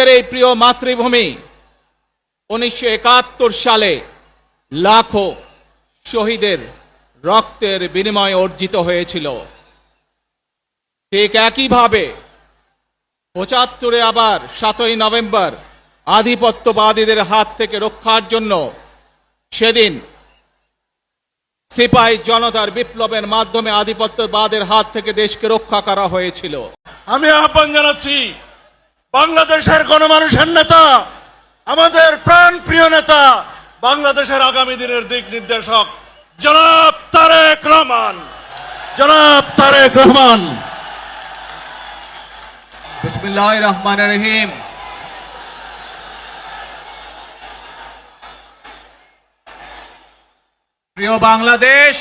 আমাদের এই প্রিয় মাতৃভূমি উনিশশো একাত্তর সালে লাখো শহীদের রক্তের বিনিময়ে অর্জিত হয়েছিল। ঠিক একইভাবে পঁচাত্তরে আবার সাতই নভেম্বর আধিপত্যবাদীদের হাত থেকে রক্ষার জন্য সেদিন সিপাহী জনতার বিপ্লবের মাধ্যমে আধিপত্যবাদের হাত থেকে দেশকে রক্ষা করা হয়েছিল। আমি আহ্বান জানাচ্ছি বাংলাদেশের গণমানুষের নেতা, আমাদের প্রাণ প্রিয় নেতা, বাংলাদেশের আগামী দিনের দিক নির্দেশক জনাব তারেক রহমান। জনাব তারেক রহমান। রহমান রহিম। প্রিয় বাংলাদেশ,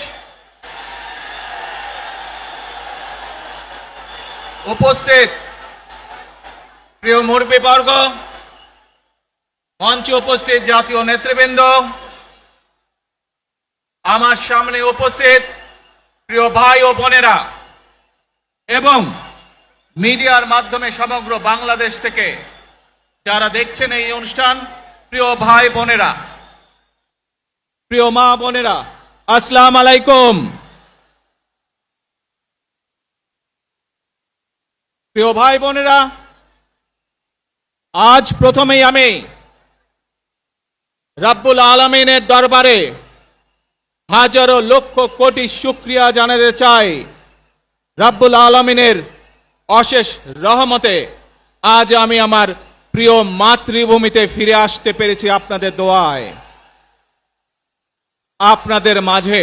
উপস্থিত প্রিয় মুরব্বীবর্গ, মঞ্চে উপস্থিত জাতীয় নেতৃবৃন্দ, আমার সামনে উপস্থিত প্রিয় ভাই ও বোনেরা এবং মিডিয়ার মাধ্যমে সমগ্র বাংলাদেশ থেকে যারা দেখছেন এই অনুষ্ঠান, প্রিয় ভাই বোনেরা, প্রিয় মা বোনেরা, আসসালাম আলাইকুম। প্রিয় ভাই বোনেরা আজ প্রথমেই আমি রাব্বুল আলমিনের দরবারে হাজারো লক্ষ কোটি শুক্রিয়া জানাতে চাই রাব্বুল আলমিনের অশেষ রহমতে আজ আমি আমার প্রিয় মাতৃভূমিতে ফিরে আসতে পেরেছি আপনাদের দোয়ায়। আপনাদের মাঝে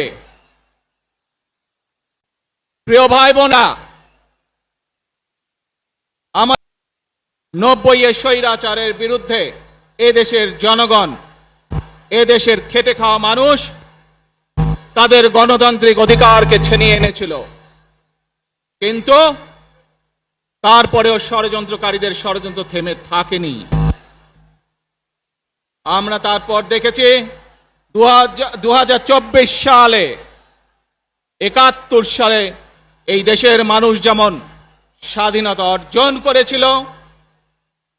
প্রিয় ভাই বোনা আমার নব্বই এ স্বৈরাচারের বিরুদ্ধে এদেশের জনগণ এদেশের খেটে খাওয়া মানুষ তাদের গণতান্ত্রিক অধিকারকে ছিনিয়ে এনেছিল। কিন্তু তারপরেও ষড়যন্ত্রকারীদের ষড়যন্ত্র থেমে থাকেনি। আমরা তারপর দেখেছি দু সালে, একাত্তর সালে এই দেশের মানুষ যেমন স্বাধীনতা অর্জন করেছিল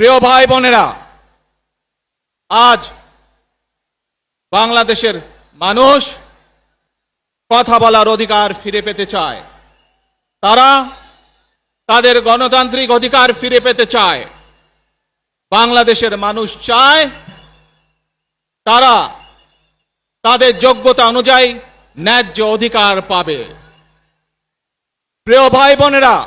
প্রিয় ভাই বোনেরা, আজ বাংলাদেশের মানুষ কথা বলার অধিকার ফিরে পেতে চায়। তারা তাদের গণতান্ত্রিক অধিকার ফিরে পেতে চায়। বাংলাদেশের মানুষ চায় তারা তাদের যোগ্যতা অনুযায়ী ন্যায্য অধিকার পাবে। প্রিয় ভাই বোনেরা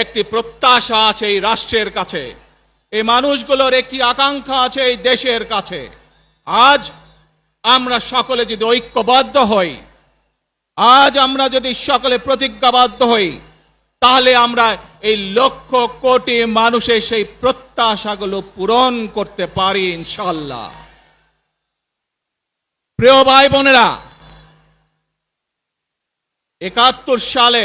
একটি প্রত্যাশা আছে এই রাষ্ট্রের কাছে। এই মানুষগুলোর একটি আকাঙ্ক্ষা আছে এই দেশের কাছে। আজ আমরা সকলে যদি ঐক্যবদ্ধ হই, আজ আমরা যদি সকলে প্রতিজ্ঞাবদ্ধ হই, তাহলে আমরা এই লক্ষ কোটি মানুষের সেই প্রত্যাশাগুলো পূরণ করতে পারি ইনশাল্লাহ প্রিয় ভাই বোনেরা, একাত্তর সালে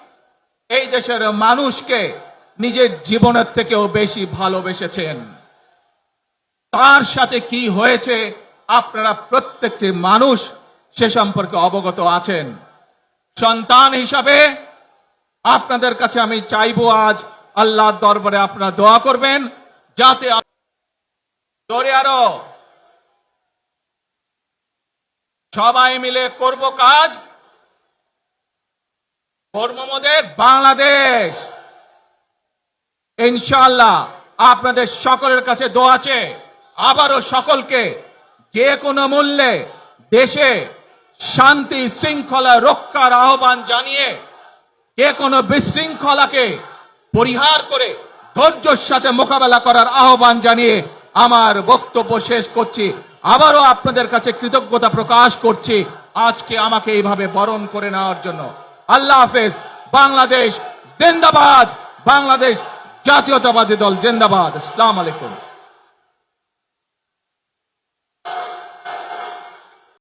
এই দেশের মানুষকে নিজের জীবনের থেকেও বেশি ভালোবেসেছেন। তার সাথে কি হয়েছে, আপনারা প্রত্যেকটি মানুষ সে সম্পর্কে অবগত আছেন। সন্তান হিসাবে আপনাদের কাছে আমি চাইব আজ আল্লাহর দরবারে আপনারা দোয়া করবেন, যাতে আরও। সবাই মিলে করব কাজ। কর্মমদের বাংলাদেশ। ইনশাল্লাহ আপনাদের সকলের কাছে দোয়া আছে। আবারও সকলকে যে কোনো মূল্যে দেশে শান্তি, শৃঙ্খলা রক্ষার আহ্বান জানিয়ে যে কোনো বিশৃঙ্খলাকে পরিহার করে ধৈর্যের সাথে মোকাবেলা করার আহ্বান জানিয়ে আমার বক্তব্য শেষ করছি। আবারও আপনাদের কাছে কৃতজ্ঞতা প্রকাশ করছি। আজকে আমাকে এইভাবে বরণ করে নেওয়ার জন্য। আল্লাহ হাফেজ। বাংলাদেশ জিন্দাবাদ। বাংলাদেশ জাতীয়তাবাদী দল জিন্দাবাদ। আসসালামু আলাইকুম।